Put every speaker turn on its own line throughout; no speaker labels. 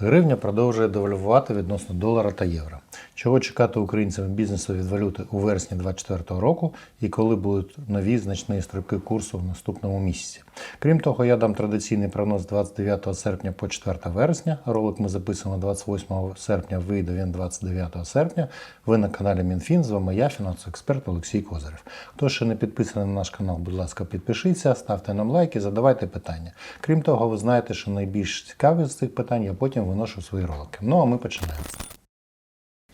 Гривня продовжує девальвувати відносно долара та євро. Чого чекати українцям бізнесу від валюти у вересні 2024 року і коли будуть нові значні стрибки курсу в наступному місяці. Крім того, я дам традиційний прогноз 29 серпня по 4 вересня. Ролик ми записуємо 28 серпня, вийде він 29 серпня. Ви на каналі Мінфін. З вами я, фінансовий експерт Олексій Козирев. Хто ще не підписаний на наш канал, будь ласка, підпишіться, ставте нам лайки, задавайте питання. Крім того, ви знаєте, що найбільш цікаві з цих питань я потім виношу свої ролики. Ну а ми починаємо.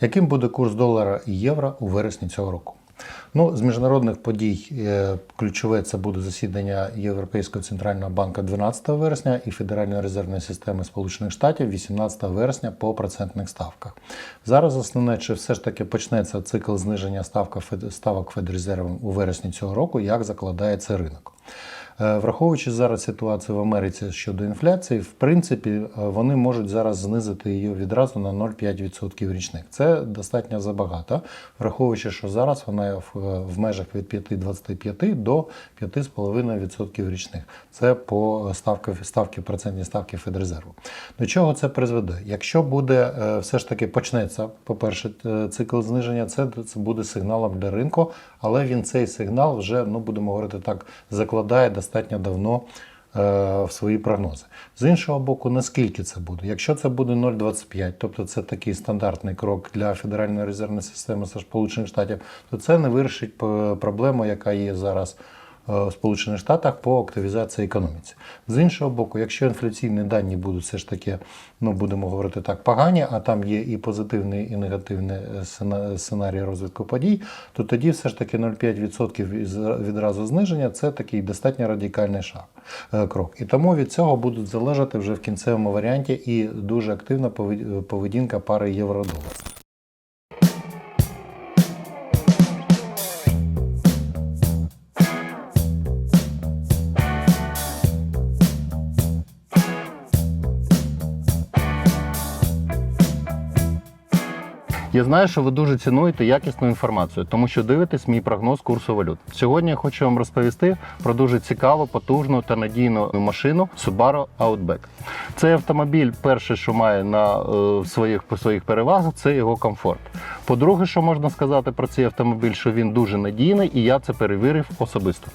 Яким буде курс долара і євро у вересні цього року? Ну, з міжнародних подій е, ключове це буде засідання Європейського центрального банку 12 вересня і Федеральної резервної системи Сполучених Штатів 18 вересня по процентних ставках. Зараз основне, чи все ж таки почнеться цикл зниження ставка ставок Федрезервом у вересні цього року, як закладає це ринок. Е, Враховуючи зараз ситуацію в Америці щодо інфляції, в принципі, е, вони можуть зараз знизити її відразу на 0,5% річних. Це достатньо забагато, враховуючи, що зараз вона в, в межах від 5,25 до 5,5% річних. Це по ставки, ставки процентні ставки Федрезерву. До чого це призведе? Якщо буде е, все ж таки почнеться, по-перше, е, цикл зниження, це, це буде сигналом для ринку, але він цей сигнал вже, ну будемо говорити так, закладає достатньо давно е, в свої прогнози. З іншого боку, наскільки це буде? Якщо це буде 0,25, тобто це такий стандартний крок для Федеральної резервної системи Штатів, то це не вирішить проблему, яка є зараз е, Сполучених Штатах по активізації економіці. З іншого боку, якщо інфляційні дані будуть все ж таки, ну будемо говорити так, погані, а там є і позитивний, і негативний е, сценарій розвитку подій, то тоді все ж таки 0,5% із- відразу зниження це такий достатньо радикальний шаг, е, крок. І тому від цього будуть залежати вже в кінцевому варіанті і дуже активна повед- поведінка пари євро-долар. Я знаю, що ви дуже цінуєте якісну інформацію, тому що дивитесь мій прогноз курсу валют. Сьогодні я хочу вам розповісти про дуже цікаву, потужну та надійну машину Subaru Outback. Цей автомобіль, перше, що має на е, своїх по своїх перевагах, це його комфорт. По-друге, що можна сказати про цей автомобіль, що він дуже надійний, і я це перевірив особисто.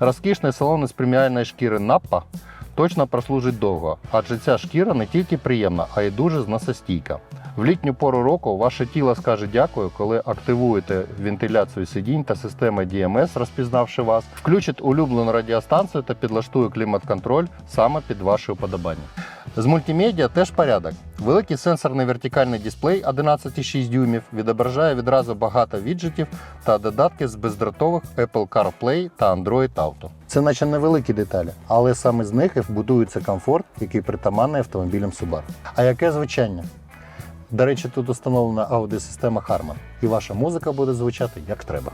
Розкішний салон із преміальної шкіри Nappa точно прослужить довго, адже ця шкіра не тільки приємна, а й дуже зносостійка. В літню пору року ваше тіло скаже дякую, коли активуєте вентиляцію сидінь та системи DMS, розпізнавши вас, включить улюблену радіостанцію та підлаштує клімат-контроль саме під ваші уподобання. З мультимедіа теж порядок. Великий сенсорний вертикальний дисплей 11,6 дюймів відображає відразу багато віджитів та додатки з бездротових Apple CarPlay та Android Auto. Це наче невеликі деталі, але саме з них і будується комфорт, який притаманний автомобілям Subaru. А яке звучання? До речі, тут встановлена аудіосистема Harman, і ваша музика буде звучати як треба.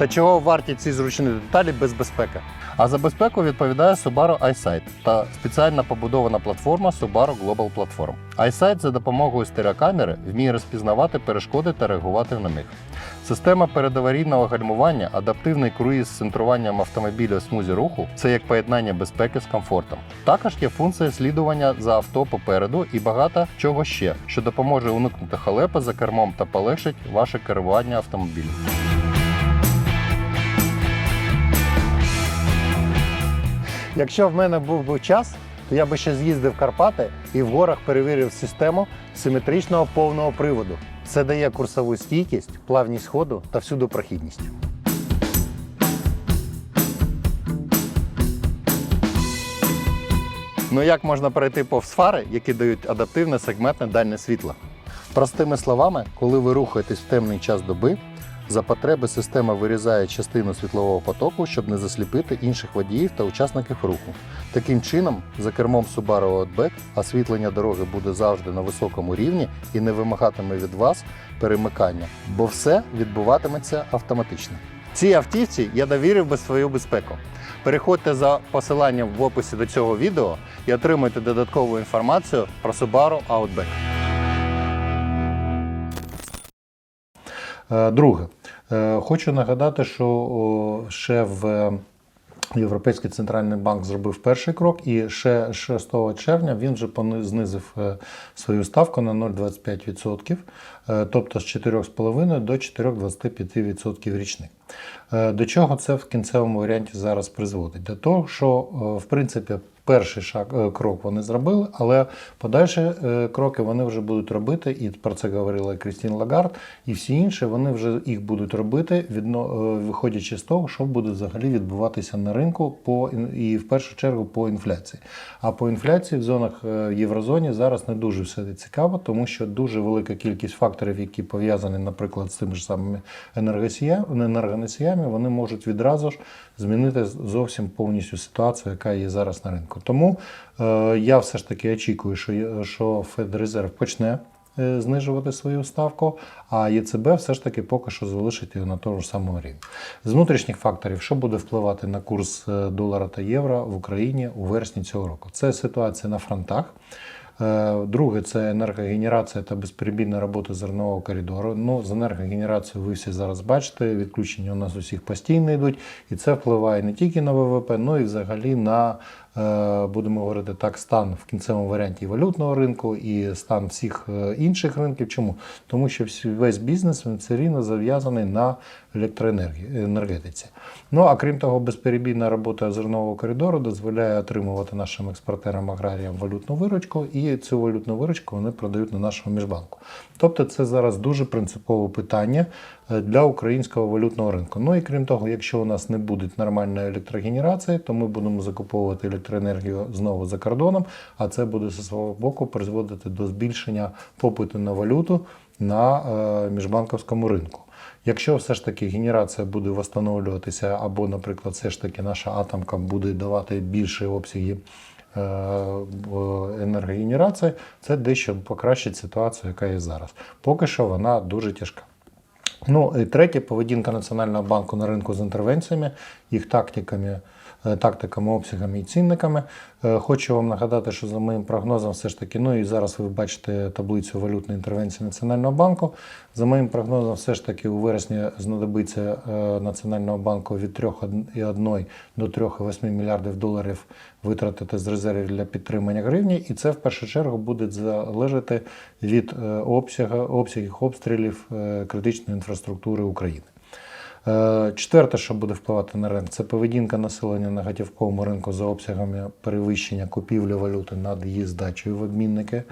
Та чого варті ці зручні деталі без безпеки? А за безпеку відповідає Subaru iSight та спеціально побудована платформа Subaru Global Platform. iSight за допомогою стереокамери вміє розпізнавати перешкоди та реагувати на них. Система передаварійного гальмування, адаптивний круїз з центруванням автомобіля в смузі руху це як поєднання безпеки з комфортом. Також є функція слідування за авто попереду і багато чого ще, що допоможе уникнути халепи за кермом та полегшить ваше керування автомобілем. Якщо в мене був би час, то я би ще з'їздив в Карпати і в горах перевірив систему симетричного повного приводу. Це дає курсову стійкість, плавність ходу та всюди прохідність. Ну як можна перейти повз фари, які дають адаптивне сегментне дальне світло? Простими словами, коли ви рухаєтесь в темний час доби, за потреби система вирізає частину світлового потоку, щоб не засліпити інших водіїв та учасників руху. Таким чином, за кермом Subaru Outback освітлення дороги буде завжди на високому рівні і не вимагатиме від вас перемикання, бо все відбуватиметься автоматично. Цій автівці я довірив би свою безпеку. Переходьте за посиланням в описі до цього відео і отримуйте додаткову інформацію про Subaru Outback. Е, друге хочу нагадати, що ще в Європейський центральний банк зробив перший крок, і ще 6 червня він вже знизив е, свою ставку на 0,25%, е, тобто з 4,5 до 4,25% річних. Е, До чого це в кінцевому варіанті зараз призводить? До того, що е, в принципі перший шаг е, крок вони зробили, але подальші е, кроки вони вже будуть робити, і про це говорила Крістін Лагард, і всі інші вони вже їх будуть робити, відно, е, виходячи з того, що буде взагалі відбуватися на ринку по і в першу чергу по інфляції. А по інфляції в зонах єврозоні зараз не дуже все цікаво, тому що дуже велика кількість факторів, які пов'язані, наприклад, з тими ж самими енергоносіями, вони можуть відразу ж змінити зовсім повністю ситуацію, яка є зараз на ринку. Тому е, я все ж таки очікую, що, що Федрезерв почне е, знижувати свою ставку, а ЄЦБ все ж таки поки що залишить його на тому ж самому рівні. З внутрішніх факторів, що буде впливати на курс е, долара та євро в Україні у вересні цього року? Це ситуація на фронтах. Е, Друге, це енергогенерація та безперебійна робота зернового коридору. Ну, з енергогенерацією ви всі зараз бачите, відключення у нас усіх постійно йдуть, і це впливає не тільки на ВВП, але і взагалі на, будемо говорити так, стан в кінцевому варіанті валютного ринку, і стан всіх е, інших ринків. Чому? Тому що весь бізнес він все рівно зав'язаний на електроенергетиці. Ну а крім того, безперебійна робота зернового коридору дозволяє отримувати нашим експортерам аграріям валютну виручку, і цю валютну виручку вони продають на нашому міжбанку. Тобто, це зараз дуже принципове питання е, для українського валютного ринку. Ну і крім того, якщо у нас не буде нормальної електрогенерації, то ми будемо закуповувати електроенергію знову за кордоном, а це буде зі свого боку призводити до збільшення попиту на валюту на е, міжбанковському ринку. Якщо все ж таки генерація буде встановлюватися, або, наприклад, все ж таки наша атомка буде давати більші обсяги е, енергогенерації, це дещо покращить ситуацію, яка є зараз. Поки що вона дуже тяжка. Ну, і третє, поведінка Національного банку на ринку з інтервенціями, їх тактиками, тактиками, обсягами і цінниками. Е, Хочу вам нагадати, що за моїм прогнозом, все ж таки, ну і зараз ви бачите таблицю валютної інтервенції Національного банку. За моїм прогнозом, все ж таки у вересні знадобиться е, Національного банку від 3,1 до 3,8 мільярдів доларів витратити з резервів для підтримання гривні, і це в першу чергу буде залежати від е, обсягів обстрілів е, критичної інфраструктури України. Е, Четверте, що буде впливати на ринок, це поведінка населення на готівковому ринку за обсягами перевищення купівлі валюти над її здачею в обмінники.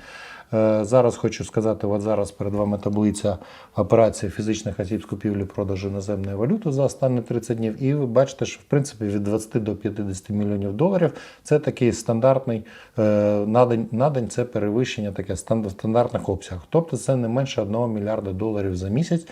Е, Зараз хочу сказати, от зараз перед вами таблиця операцій фізичних осіб з купівлі продажу іноземної валюти за останні 30 днів. І ви бачите, що в принципі від 20 до 50 мільйонів доларів це такий стандартний е, надань, надань це перевищення таке стан- стандартних обсягів. Тобто це не менше 1 мільярда доларів за місяць.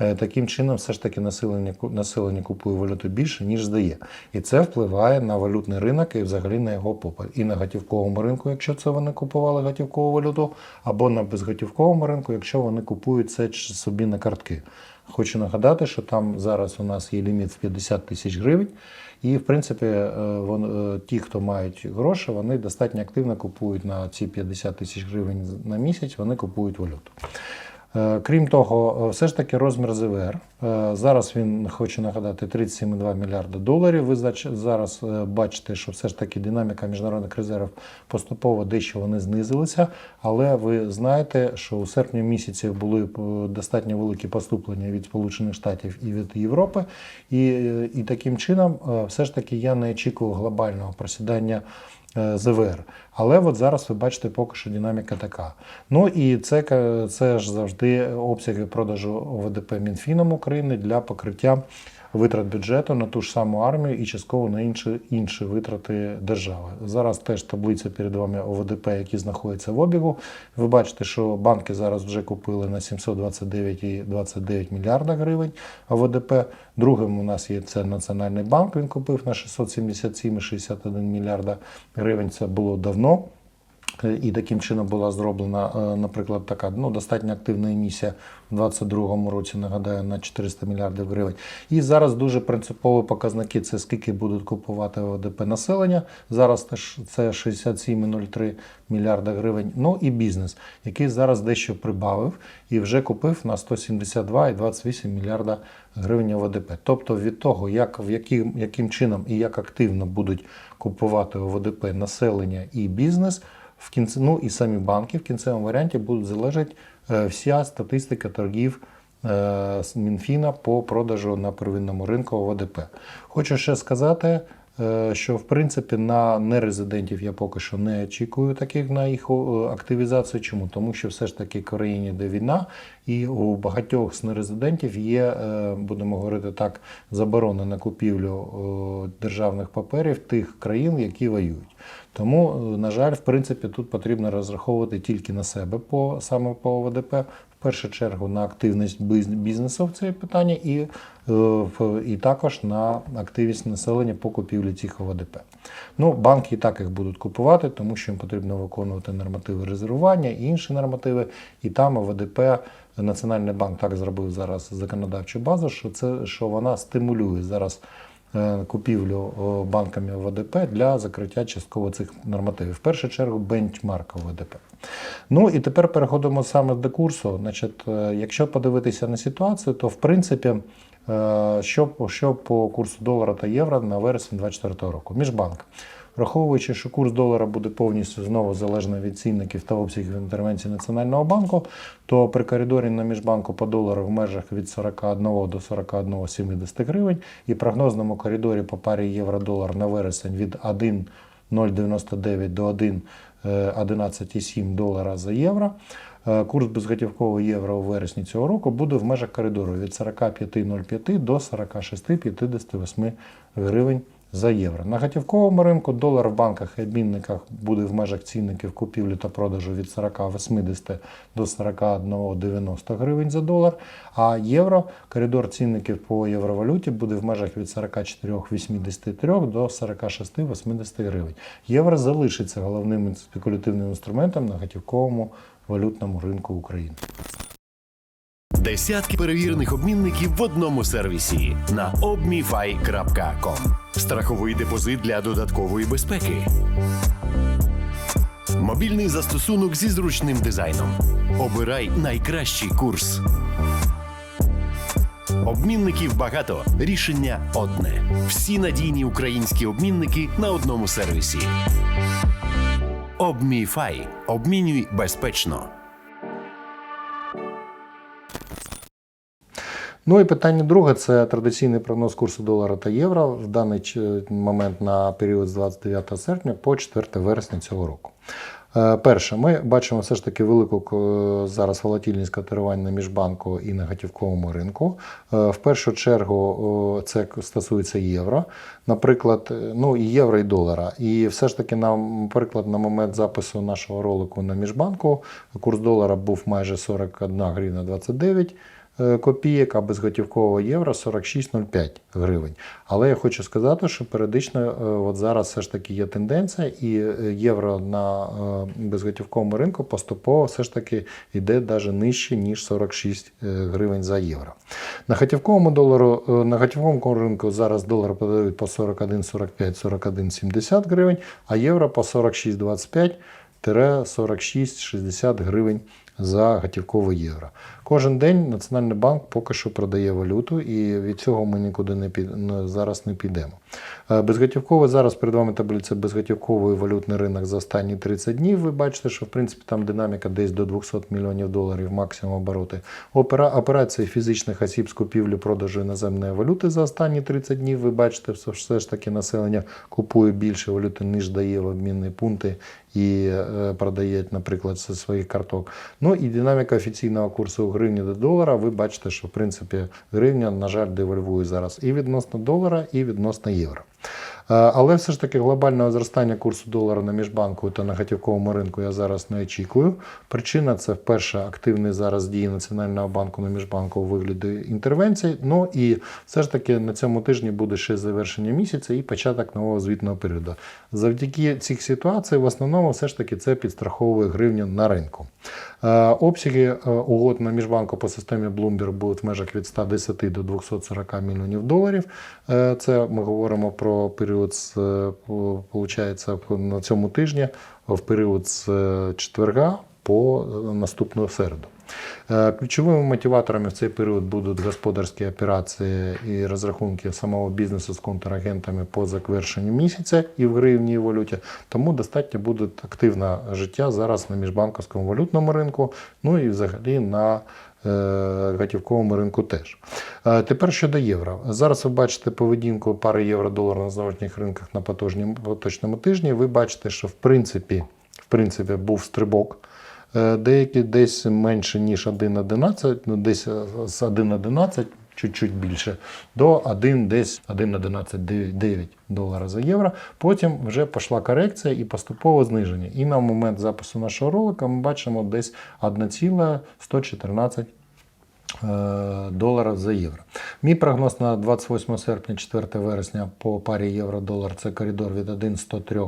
Е, Таким чином, все ж таки населення, населення купує валюту більше, ніж здає. І це впливає на валютний ринок і взагалі на його попит. І на готівковому ринку, якщо це вони купували готівкову валюту, або на безготівковому ринку, якщо вони купують це собі на картки. Хочу нагадати, що там зараз у нас є ліміт в 50 тисяч гривень. І, в принципі, е, е, ті, хто мають гроші, вони достатньо активно купують на ці 50 тисяч гривень на місяць, вони купують валюту. Е, Крім того, е, все ж таки розмір ЗВР. Е, Зараз він, хочу нагадати, 37,2 мільярда доларів. Ви зараз бачите, що все ж таки динаміка міжнародних резервів поступово дещо вони знизилися. Але ви знаєте, що у серпні місяці були достатньо великі поступлення від Сполучених Штатів і від Європи. І, і таким чином, все ж таки, я не очікую глобального просідання ЗВР. Але от зараз ви бачите, поки що динаміка така. Ну і це, це ж завжди обсяги продажу ОВДП Мінфіном України для покриття витрат бюджету на ту ж саму армію і частково на інші, інші витрати держави. Зараз теж таблиця перед вами ОВДП, які знаходяться в обігу. Ви бачите, що банки зараз вже купили на 729,29 мільярда гривень ОВДП. Другим у нас є це Національний банк. Він купив на 677,61 мільярда гривень. Це було давно. Е, І таким чином була зроблена, е, наприклад, така ну, достатньо активна емісія в 2022 році, нагадаю, на 400 мільярдів гривень. І зараз дуже принципові показники це скільки будуть купувати ВВДП населення. Зараз це 67,03 мільярда гривень. Ну і бізнес, який зараз дещо прибавив і вже купив на 172,28 мільярда гривень ОВДП. Тобто від того, як, в яким, яким чином і як активно будуть купувати ОВДП населення і бізнес, в кінці, ну і самі банки в кінцевому варіанті будуть залежати е, вся статистика торгів е, Мінфіна по продажу на первинному ринку ОВДП. Хочу ще сказати, що в принципі на нерезидентів я поки що не очікую таких на їх активізацію. Чому? Тому що все ж таки країні йде війна, і у багатьох з нерезидентів є, е, будемо говорити так, заборона на купівлю державних паперів тих країн, які воюють. Тому, е, на жаль, в принципі, тут потрібно розраховувати тільки на себе по саме по ОВДП. Першу чергу на активність бізнесу в це питання, і, е, і також на активність населення по купівлі цих ОВДП. Ну, банки і так їх будуть купувати, тому що їм потрібно виконувати нормативи резервування і інші нормативи. І там ОВДП Національний банк так зробив зараз законодавчу базу, що це що вона стимулює зараз купівлю банками ВДП для закриття частково цих нормативів. В першу чергу бенчмарк ВДП. Ну і тепер переходимо саме до курсу. Значить, е, якщо подивитися на ситуацію, то в принципі, е, що, що по курсу долара та євро на вересень 2024 року? Міжбанк. Враховуючи, що курс долара буде повністю знову залежний від цінників та обсягів інтервенції Національного банку, то при коридорі на міжбанку по долару в межах від 41 до 41,70 гривень і прогнозному коридорі по парі євро-долар на вересень від 1,099 до 1,11,7 долара за євро. Е, Курс безготівкового євро у вересні цього року буде в межах коридору від 45,05 до 46,58 гривень за євро. На готівковому ринку долар в банках і обмінниках буде в межах цінників купівлі та продажу від 40,80 до 41,90 гривень за долар. А євро, коридор цінників по євровалюті буде в межах від 44,83 до 46,80 гривень. Євро залишиться головним спекулятивним інструментом на готівковому валютному ринку України.
Десятки перевірених обмінників в одному сервісі на obmify.com. Страховий депозит для додаткової безпеки. Мобільний застосунок зі зручним дизайном. Обирай найкращий курс. Обмінників багато. Рішення одне. Всі надійні українські обмінники на одному сервісі. Обміфай. Обмінюй безпечно.
Ну і питання друге це традиційний прогноз курсу долара та євро в даний момент на період з 29 серпня по 4 вересня цього року. Е, Перше, ми бачимо все ж таки велику зараз волатильність котирувань на міжбанку і на готівковому ринку. Е, В першу чергу це стосується євро, наприклад, е, ну і євро і долара. І все ж таки, наприклад, на момент запису нашого ролику на міжбанку курс долара був майже 41 гривна 29 е, копійок, а безготівкового євро 46,05 гривень. Але я хочу сказати, що періодично е, от зараз все ж таки є тенденція, і е, євро на е, безготівковому ринку поступово все ж таки йде навіть нижче, ніж 46 е, гривень за євро. На готівковому долару, е, на готівковому ринку зараз долар подають по 41,45, 41,70 гривень, а євро по 46,25 46-60 гривень за готівкове євро. Кожен день Національний банк поки що продає валюту, і від цього ми нікуди не під, зараз не підемо. Е, Безготівкове зараз перед вами таблиця безготівковий валютний ринок за останні 30 днів. Ви бачите, що в принципі там динаміка десь до 200 мільйонів доларів максимум обороти. Опера, операції фізичних осіб з купівлі продажу іноземної валюти за останні 30 днів. Ви бачите, все ж таки населення купує більше валюти, ніж дає в обмінні пункти і е, продає, наприклад, зі своїх карток. Ну і динаміка офіційного курсу гривні до долара. Ви бачите, що в принципі гривня, на жаль, девальвує зараз і відносно долара, і відносно євро. Але все ж таки глобального зростання курсу долара на міжбанку та на готівковому ринку я зараз не очікую. Причина це вперше активний зараз дії Національного банку на міжбанку у вигляді інтервенцій. Ну і все ж таки на цьому тижні буде ще завершення місяця і початок нового звітного періоду. Завдяки цих ситуацій, в основному, все ж таки це підстраховує гривню на ринку. Е, Обсяги е, угод на міжбанку по системі Bloomberg будуть в межах від 110 до 240 мільйонів доларів. Е, Це ми говоримо про період з е, получається, на цьому тижні, в період з е, четверга по е, наступну середу. Ключовими мотиваторами в цей період будуть господарські операції і розрахунки самого бізнесу з контрагентами по завершенню місяця і в гривні і валюті. Тому достатньо буде активне життя зараз на міжбанківському валютному ринку, ну і взагалі на готівковому ринку теж. Е, Тепер щодо євро. Зараз ви бачите поведінку пари євро-долар на зовнішніх ринках на поточному, тижні. Ви бачите, що в принципі, в принципі був стрибок. Е, Деякі десь менше, ніж 1,11, ну десь е, з 1,11, чуть-чуть більше, до 1, десь 1,11,9 долара за євро. Потім вже пішла корекція і поступове зниження. І на момент запису нашого ролика ми бачимо десь 1,114 е, долара за євро. Мій прогноз на 28 серпня, 4 вересня по парі євро-долар це коридор від 1,103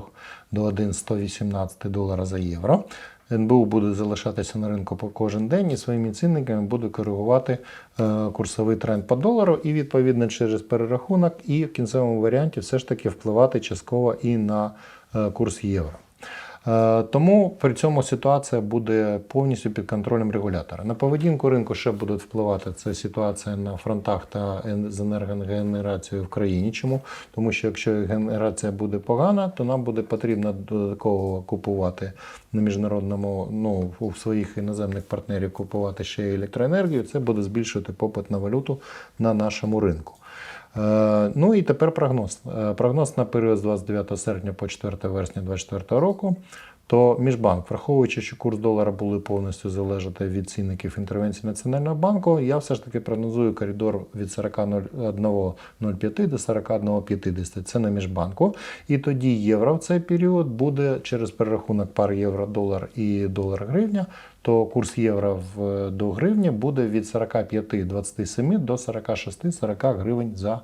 до 1,118 долара за євро. НБУ буде залишатися на ринку по кожен день і своїми цінниками буде коригувати е, курсовий тренд по долару і відповідно через перерахунок, і в кінцевому варіанті все ж таки впливати частково і на е, курс євро. Е, Тому при цьому ситуація буде повністю під контролем регулятора. На поведінку ринку ще будуть впливати це ситуація на фронтах та з енергогенерацією в країні. Чому? Тому що якщо генерація буде погана, то нам буде потрібно додатково купувати на міжнародному, ну у своїх іноземних партнерів купувати ще електроенергію. Це буде збільшувати попит на валюту на нашому ринку. Е, Ну і тепер прогноз. Е, Прогноз на період з 29 серпня по 4 вересня 2024 року. То Міжбанк, враховуючи, що курс долара буде повністю залежати від цінників інтервенції Національного банку, я все ж таки прогнозую коридор від 41,05 до 41,50. Це на Міжбанку. І тоді євро в цей період буде через перерахунок пар євро-долар і долар-гривня, то курс євро в, до гривні буде від 45,27 до 46-40 гривень за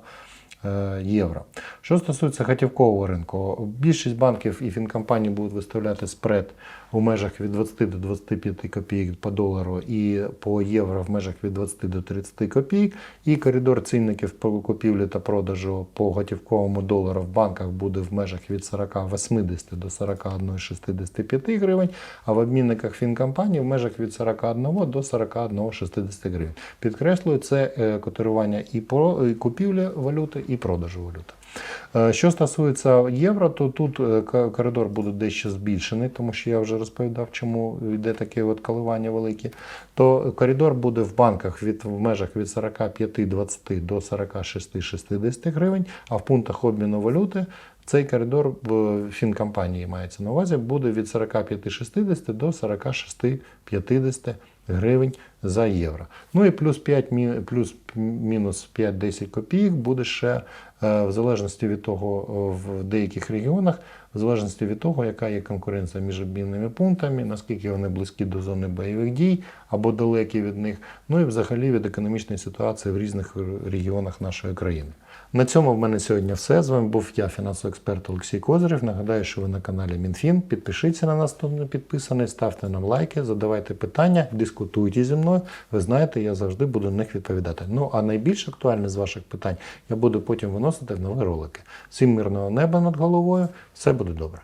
євро. Що стосується готівкового ринку, більшість банків і фінкомпаній будуть виставляти спред у межах від 20 до 25 копійок по долару і по євро в межах від 20 до 30 копійок. І коридор цінників по купівлі та продажу по готівковому долару в банках буде в межах від 40,80 до 41,65 гривень, а в обмінниках фінкомпаній в межах від 41 до 41,60 гривень. Підкреслюю, це е, котирування і про і купівлі валюти, і продажу валюти. Е, Що стосується євро, то тут е, коридор буде дещо збільшений, тому що я вже розповідав, чому йде таке от коливання велике. То коридор буде в банках від в межах від 45-20 до 46-60 гривень, а в пунктах обміну валюти цей коридор в фінкомпанії мається на увазі, буде від 45-60 до 46-50 гривень за євро. Ну і плюс 5, плюс мінус 5-10 копійок буде ще е, в залежності від того е, в деяких регіонах, в залежності від того, яка є конкуренція між обмінними пунктами, наскільки вони близькі до зони бойових дій або далекі від них, ну і взагалі від економічної ситуації в різних регіонах нашої країни. На цьому в мене сьогодні все. З вами був я, фінансовий експерт Олексій Козирів. Нагадаю, що ви на каналі МінФін. Підпишіться на нас, хто не підписаний, ставте нам лайки, задавайте питання, дискутуйте зі мною. Ви знаєте, я завжди буду на них відповідати. Ну а найбільш актуальне з ваших питань я буду потім виносити в нові ролики. Всім мирного неба над головою. Все буде добре.